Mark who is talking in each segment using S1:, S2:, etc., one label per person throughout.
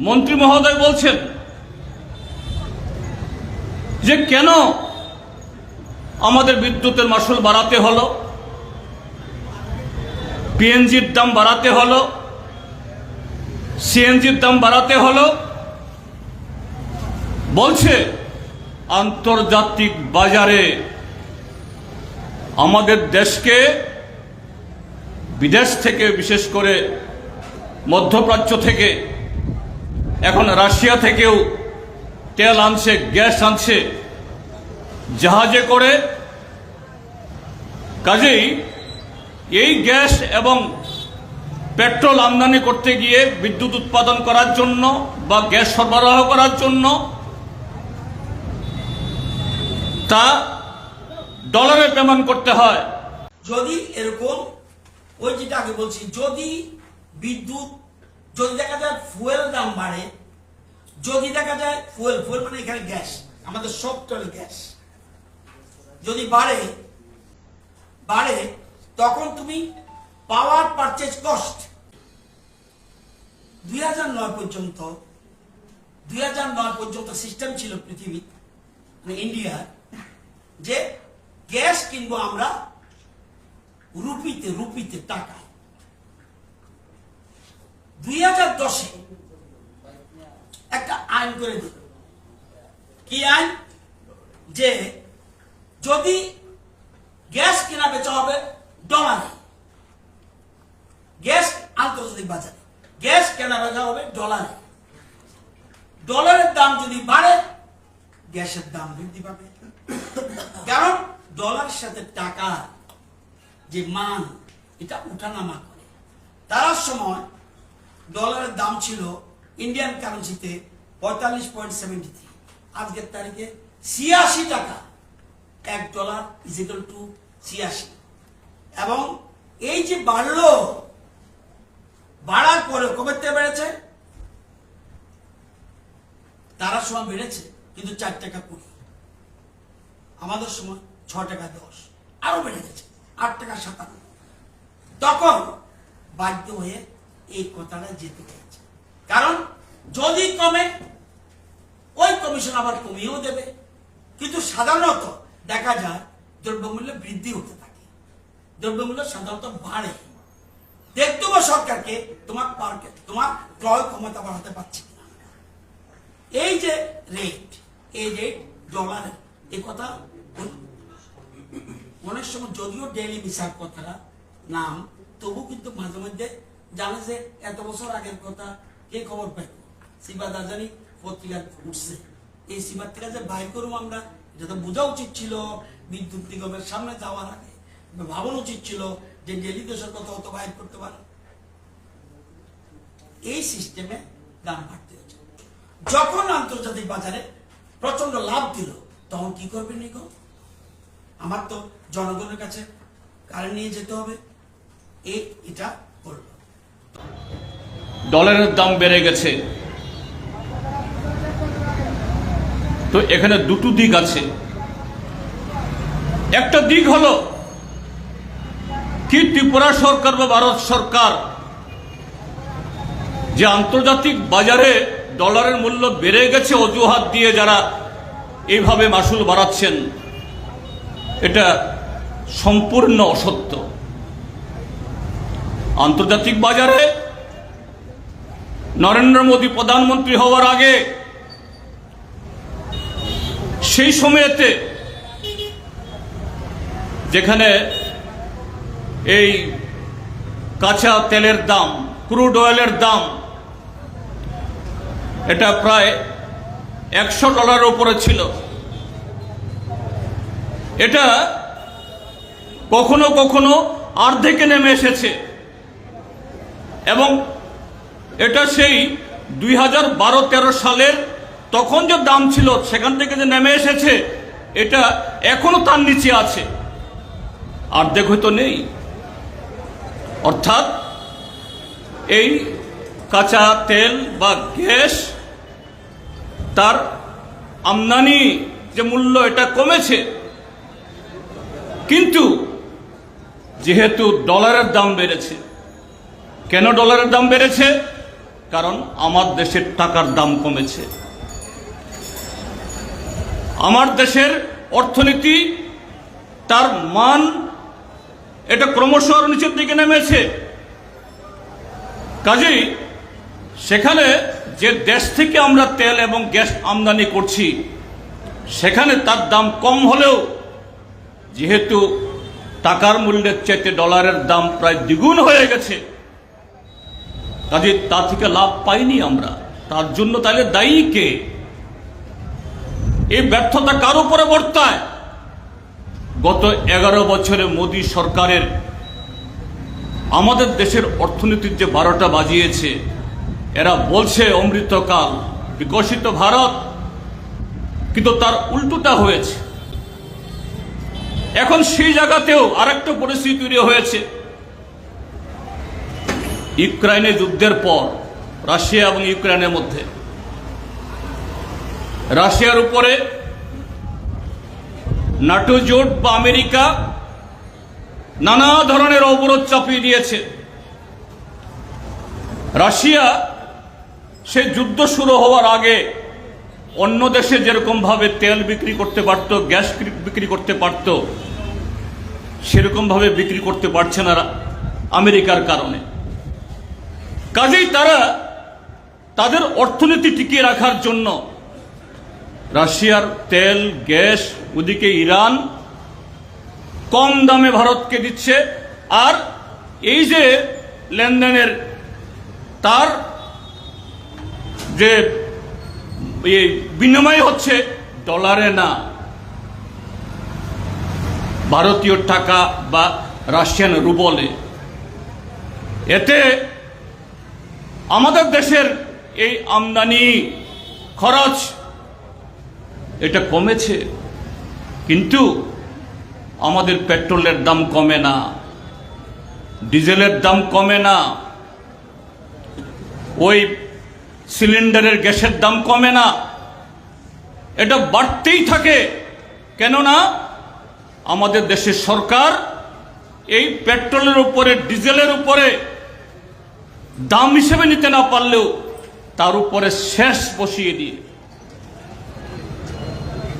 S1: মন্ত্রী মহোদয় বলছেন যে কেন আমাদের বিদ্যুতের মাসুল বাড়াতে হলো? পিএনজির দাম বাড়াতে হলো? সিএনজির দাম বাড়াতে হলো? বলছে, আন্তর্জাতিক বাজারে আমাদের দেশকে বিদেশ থেকে, বিশেষ করে মধ্যপ্রাচ্য থেকে এখন রাশিয়া থেকেও তেল আনছে, গ্যাস আনছে, জাহাজে করে। কাজেই এই গ্যাস এবং পেট্রোল আমদানি করতে গিয়ে বিদ্যুৎ উৎপাদন করার জন্য বা গ্যাস সরবরাহ করার জন্য তা ডলারে পেমেন্ট করতে হয়।
S2: যদি এরকম, ওই যেটা আগে বলছি, যদি বিদ্যুৎ যদি দেখা যায় ফুয়েল দাম বাড়ে, যদি দেখা যায় ফুয়েল ফুয়েল মানে এখানে গ্যাস আমাদের সব চলে গ্যাস যদি বাড়ে বাড়ে, তখন তুমি পাওয়ার পারচেজ কস্ট দুই নয় পর্যন্ত, দুই নয় পর্যন্ত সিস্টেম ছিল পৃথিবী মানে ইন্ডিয়ার যে গ্যাস কিনবো আমরা রুপিতে রুপিতে টাকা। দুই হাজার দশে একটা আইন করে দিল। কি আইন? যে যদি গ্যাস কেনা বেচা হবে, ডলারে। গ্যাস আন্তর্জাতিক বাজারে। গ্যাস কেনা বেচা হবে ডলারে। ডলারের দাম যদি বাড়ে, গ্যাসের দাম বৃদ্ধি পাবে। কারণ ডলারের সাথে টাকা যে মান, এটা উঠানামা করে। তার সময় ডলারের দাম ছিল ইন্ডিয়ান কারেন্সিতে পঁয়তাল্লিশ পয়েন্ট সেভেন্টি থ্রি। আজকের তারিখে ছিয়াশি টাকা। এক ডলার ইজিক্যাল টু ছিয়াশি। এবং এই যে বাড়লো, বাড়ার পরে কবে বেড়েছে? তারা সময় বেড়েছে, কিন্তু চার টাকা কুড়ি। আমাদের সময় ছ টাকা দশ। আরও বেড়ে গেছে, আট টাকা সাতান্ন। তখন বাধ্য হয়ে এই কথাটা যেতে চাইছে। কারণ যদি কমে, ওই কমিশন আবার কমিয়েও দেবে। কিন্তু সাধারণত দেখা যায় দ্রব্যমূল্য বৃদ্ধি হতে থাকে। দ্রব্যমূল্য সাধারণত বাড়ে। দেখতে হবে সরকারকে, তোমার পার্কে, তোমার ক্রয় ক্ষমতা বাড়াতে পারছে কিনা। এই যে রেট এই রেট ডলারের এই কথা অনেক সময় যদিও ডেইলি মিসার কথাটা নাম, তবু কিন্তু মাঝে মধ্যে জানে যে এত বছর আগের কথা কে খবর পাই সিবা দাজানি পত্রিকা উঠছে। এই সিবার থেকে যে বাইর করুম আমরা, এটা তো বোঝা উচিত ছিল বিদ্যুৎ নিগমের সামনে যাওয়ার আগে। ভাবানো উচিত ছিল যে ডেলি দেশের কথা অত বাইর করতে পারে। এই সিস্টেমে দাম বাড়তে হচ্ছে যখন আন্তর্জাতিক বাজারে প্রচণ্ড লাভ দিল, তখন কি করবে নিগম? আমার তো জনগণের কাছে কারেন্ট নিয়ে যেতে হবে? এটা করল
S1: ডলারের দাম বেড়ে গেছে। তো এখানে দুটো দিক আছে। একটা দিক হলো কি ত্রিপুরা সরকার বা ভারত সরকার যে আন্তর্জাতিক বাজারে ডলারের মূল্য বেড়ে গেছে, অজুহাত দিয়ে যারা এইভাবে মাসুল বাড়াচ্ছেন, এটা সম্পূর্ণ অসত্য। আন্তর্জাতিক বাজারে নরেন্দ্র মোদী প্রধানমন্ত্রী হওয়ার আগে সেই সময়েতে যেখানে এই কাঁচা তেলের দাম, ক্রুড অয়েলের দাম এটা প্রায় একশো ডলারের উপরে ছিল। এটা কখনো কখনো অর্ধেকে নেমে এসেছে। এবং এটা সেই দুই হাজার বারো তেরো সালের তখন যে দাম ছিল, সেখান থেকে যে নেমে এসেছে, এটা এখনও তার নিচে আছে। অর্ধেক হয়তো নেই। অর্থাৎ এই কাঁচা তেল বা গ্যাস, তার আমদানি যে মূল্য, এটা কমেছে। কিন্তু যেহেতু ডলারের দাম বেড়েছে কেন ডলারের দাম বেড়েছে? কারণ আমার দেশের টাকার দাম কমেছে। আমার দেশের অর্থনীতি, তার মান, এটা ক্রমশ নিচের দিকে নেমেছে। কাজেই সেখানে যে দেশ থেকে আমরা তেল এবং গ্যাস আমদানি করছি, সেখানে তার দাম কম হলেও যেহেতু টাকার মূল্যের চাইতে ডলারের দাম প্রায় দ্বিগুণ হয়ে গেছে কাজে তা থেকে লাভ পাইনি আমরা। তার জন্য তাহলে দায়ী কে? এই ব্যর্থতা কার উপরে বর্তায়? গত এগারো বছরে মোদী সরকারের আমাদের দেশের অর্থনীতির যে বারোটা বাজিয়েছে, এরা বলছে অমৃতকাল, বিকশিত ভারত, কিন্তু তার উল্টোটা হয়েছে। এখন সেই জায়গাতেও আরেকটা পরিস্থিতি তৈরি হয়েছে। ইউক্রাইনে যুদ্ধের পর, রাশিয়া এবং ইউক্রাইনের মধ্যে। রাশিয়ার উপরে নাটো জোট বা আমেরিকা নানা ধরনের অবরোধ চাপিয়ে দিয়েছে। রাশিয়া সে যুদ্ধ শুরু হওয়ার আগে অন্য দেশে যেরকম ভাবে তেল বিক্রি করতে পারত, গ্যাস বিক্রি করতে পারত সেরকম ভাবে বিক্রি করতে পারছে না আমেরিকার কারণে। কাজেই তারা তাদের অর্থনীতি টিকিয়ে রাখার জন্য রাশিয়ার তেল, গ্যাস, ওদিকে ইরান কম দামে ভারতকে দিচ্ছে। আর এই যে লেনদেনের তার যে বিনিময় হচ্ছে ডলারে না, ভারতীয় টাকা বা রাশিয়ান রুবলে। এতে আমাদের দেশের এই আমদানি খরচ এটা কমেছে, কিন্তু আমাদের পেট্রোলের দাম কমে না, ডিজেলের দাম কমে না, ওই সিলিন্ডারের গ্যাসের দাম কমে না। এটা বাড়তেই থাকে, কেননা আমাদের দেশের সরকার এই পেট্রোলের উপরে, ডিজেলের উপরে দাম হিসেবে নিতে না পারলেও তার উপরে শেষ বসিয়ে দিয়ে।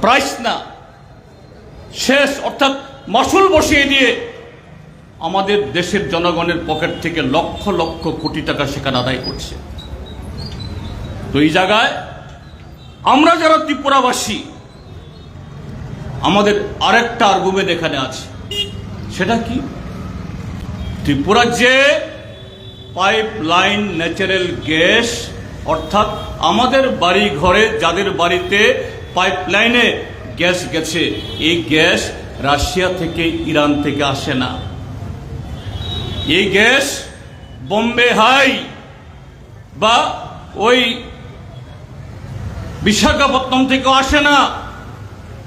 S1: প্রাইস না, শেষ, অর্থাৎ মাসুল বসিয়ে দিয়ে আমাদের দেশের জনগণের পকেট থেকে লক্ষ লক্ষ কোটি টাকা সেখানে আদায় করছে। তো এই জায়গায় আমরা যারা ত্রিপুরাবাসী, আমাদের আরেকটা আর্গুমেন্ট এখানে আছে। সেটা কি? ত্রিপুরার যে পাইপ লাইন ন্যাচারাল গ্যাস, অর্থাৎ আমাদের বাড়ি ঘরে যাদের বাড়িতে পাইপ লাইনে গ্যাস গেছে, এই গ্যাস রাশিয়া থেকে ইরান থেকে আসে না। এই গ্যাস বোম্বে হাই বা ওই বিশাখাপত্তনম থেকেও আসে না।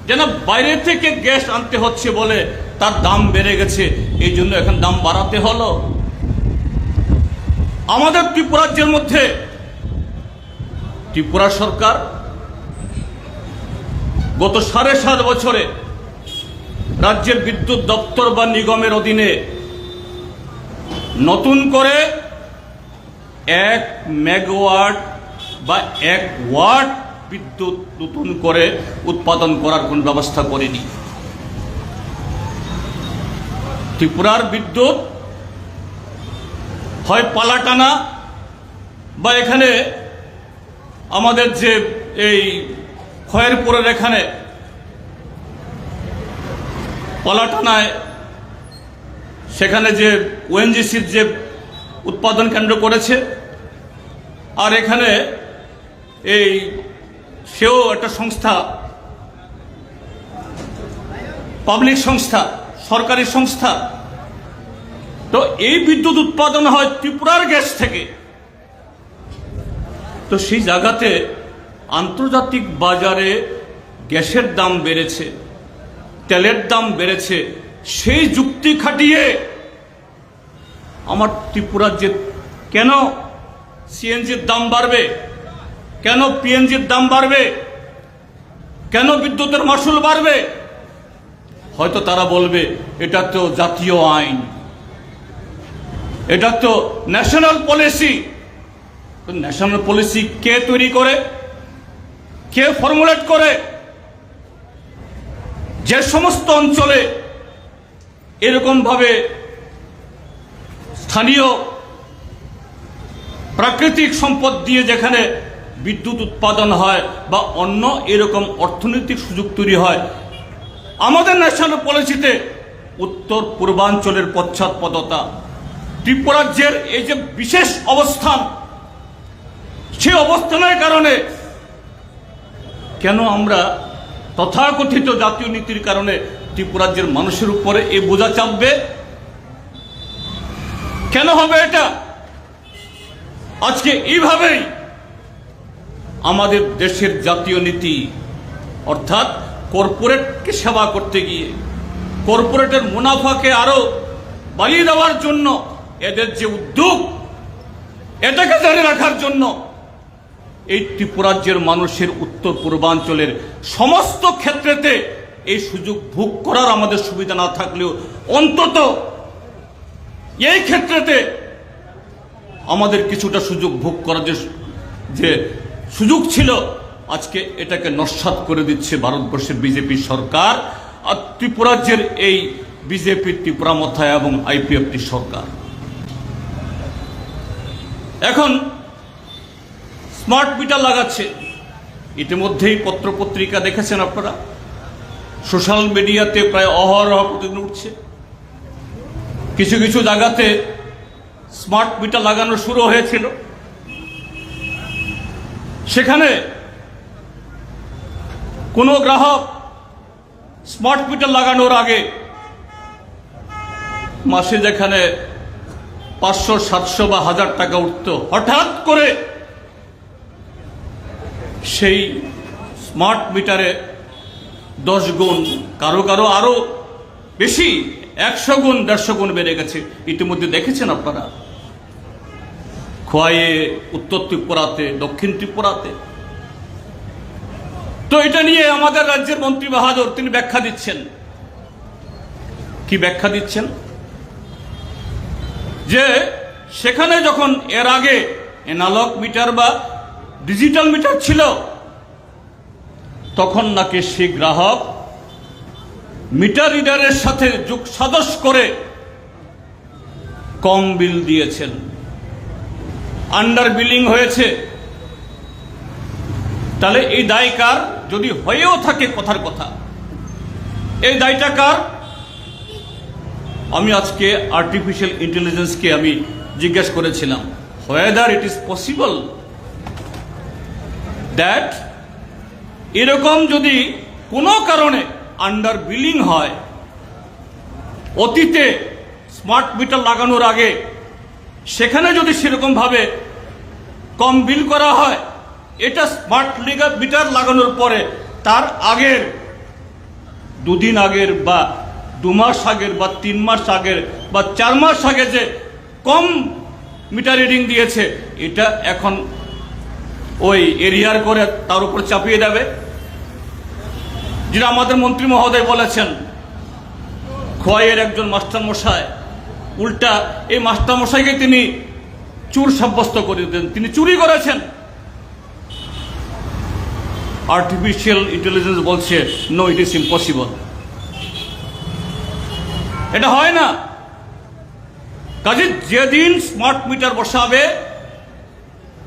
S1: যেন বাইরে থেকে গ্যাস আনতে হচ্ছে বলে তার দাম বেড়ে গেছে, এই জন্য এখন দাম বাড়াতে হলো। আমাদের ত্রিপুরাজ্যের মধ্যে ত্রিপুরা সরকার গত সাড়ে সাত বছরে রাজ্যের বিদ্যুৎ দপ্তর বা নিগমের অধীনে নতুন করে এক মেগাওয়াট বা এক ওয়াট বিদ্যুৎ নতুন করে উৎপাদন করার কোন ব্যবস্থা করেনি। ত্রিপুরার বিদ্যুৎ হয় পালাটানা বা এখানে আমাদের যে এই খয়েরপুরের এখানে পালাটানায় সেখানে যে ওএনজিসির যে উৎপাদন কেন্দ্র করেছে, আর এখানে এই সেও একটা সংস্থা, পাবলিক সংস্থা, সরকারি সংস্থা তো এই বিদ্যুৎ উৎপাদন হয় ত্রিপুরার গ্যাস থেকে। তো সেই জায়গাতে আন্তর্জাতিক বাজারে গ্যাসের দাম বেড়েছে, তেলের দাম বেড়েছে, সেই যুক্তি খাটিয়ে আমার ত্রিপুরার যে কেন সিএনজির দাম বাড়বে, কেন পিএনজির দাম বাড়বে, কেন বিদ্যুতের মাসুল বাড়বে, হয়তো তারা বলবে, এটা তো জাতীয় আইন। এটা তো ন্যাশনাল পলিসি ন্যাশনাল পলিসি কে তৈরি করে? কে ফর্মুলেট করে? যে সমস্ত অঞ্চলে এরকমভাবে স্থানীয় প্রাকৃতিক সম্পদ দিয়ে যেখানে বিদ্যুৎ উৎপাদন হয় বা অন্য এরকম অর্থনৈতিক সুযোগ তৈরি হয়, আমাদের ন্যাশনাল পলিসিতে উত্তর পূর্বাঞ্চলের পশ্চাৎপদতা ত্রিপুরাজ্যের এই যে বিশেষ অবস্থান সে অবস্থানের কারণে কেন আমরা তথাকথিত জাতীয় নীতির কারণে ত্রিপুরাজ্যের মানুষের উপরে এই বোঝা চাপবে? কেন হবে এটা? আজকে এইভাবেই আমাদের দেশের জাতীয় নীতি, অর্থাৎ কর্পোরেটকে সেবা করতে গিয়ে, কর্পোরেটের মুনাফাকে আরও বাড়িয়ে দেওয়ার জন্য এদের যে উদ্যোগ, এটাকে জারি রাখার জন্য এই ত্রিপুরাজ্যের মানুষের উত্তর পূর্বাঞ্চলের সমস্ত ক্ষেত্রেতে এই সুযোগ ভোগ করার আমাদের সুবিধা না থাকলেও অন্তত এই ক্ষেত্রেতে আমাদের কিছুটা সুযোগ ভোগ করার যে যে সুযোগ ছিল, আজকে এটাকে নস্বাত করে দিচ্ছে ভারতবর্ষের বিজেপি সরকার আর ত্রিপুরাজ্যের এই বিজেপি, ত্রিপুরা মথায় এবং আইপিএফটি সরকার। এখন স্মার্ট মিটার লাগাচ্ছে। ইতিমধ্যেই পত্রপত্রিকা দেখেছেন আপনারা। সোশ্যাল মিডিয়াতে প্রায় অহরহ প্রতিদিন উঠছে। কিছু কিছু জায়গাতে স্মার্ট মিটার লাগানো শুরু হয়েছিল। সেখানে কোনো গ্রাহক স্মার্ট মিটার লাগানোর আগে মাসে যেখানে পাঁচশো, সাতশো বা হাজার টাকা উঠত। হঠাৎ করে সেই স্মার্ট মিটারে দশ গুণ, কারও কারও আরও বেশি, একশো গুণ, দেড়শো গুণ বেড়ে গেছে। ইতিমধ্যে দেখেছেন আপনারা? খোয়াইয়ে, উত্তর ত্রিপুরাতে, দক্ষিণ ত্রিপুরাতে। তো এটা নিয়ে আমাদের রাজ্যের মন্ত্রী বাহাদুর, তিনি ব্যাখ্যা দিচ্ছেন। কি ব্যাখ্যা দিচ্ছেন? যে সেখানে যখন এর আগে এনালগ মিটার বা ডিজিটাল মিটার ছিল, তখন নাকি সেই গ্রাহক মিটার রিডারের সাথে যুগ সাদস করে কম বিল দিয়েছেন। আন্ডার বিলিং হয়েছে। তাহলে এই দায় কার? যদি হয়েও থাকে কথার কথা। এই দায়টা কার? আমি আজকে আর্টিফিশিয়াল ইন্টেলিজেন্সকে আমি জিজ্ঞেস করেছিলাম whether it is possible that এরকম যদি কোনো কারণে আন্ডার বিলিং হয়, অতীতে স্মার্ট মিটার লাগানোর আগে সেখানে যদি সেরকম ভাবে কম বিল করা হয়, এটা স্মার্ট মিটার লাগানোর পরে তার আগের, দুদিন আগের বা দু মাস আগের বা তিন মাস আগের বা চার মাস আগে যে কম মিটার রিডিং দিয়েছে, এটা এখন ওই এরিয়ার করে তার উপর চাপিয়ে দেবে। যেটা আমাদের মন্ত্রী মহোদয় বলেছেন, খোয়াইয়ের একজন মাস্টার মশাই উল্টা এই মাস্টার মশাইকে তিনি চুর সাব্যস্ত করে দেন তিনি চুরি করেছেন। আর্টিফিশিয়াল ইন্টেলিজেন্স বলছে নো ইট ইস ইম্পসিবল এটা হয় না। কাজে যেদিন স্মার্ট মিটার বসাবে,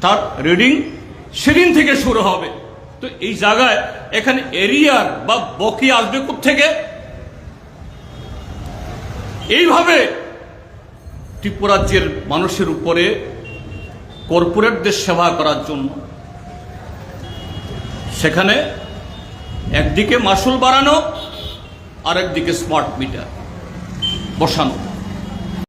S1: তার রিডিং সেদিন থেকে শুরু হবে। তো এই জায়গায় এখানে এরিয়ার বা বকি আসবে থেকে এইভাবে ত্রিপুরাজ্যের মানুষের উপরে কর্পোরেটদের সেবা করার জন্য সেখানে একদিকে মাসুল বাড়ানো, আরেকদিকে স্মার্ট মিটার বসানো।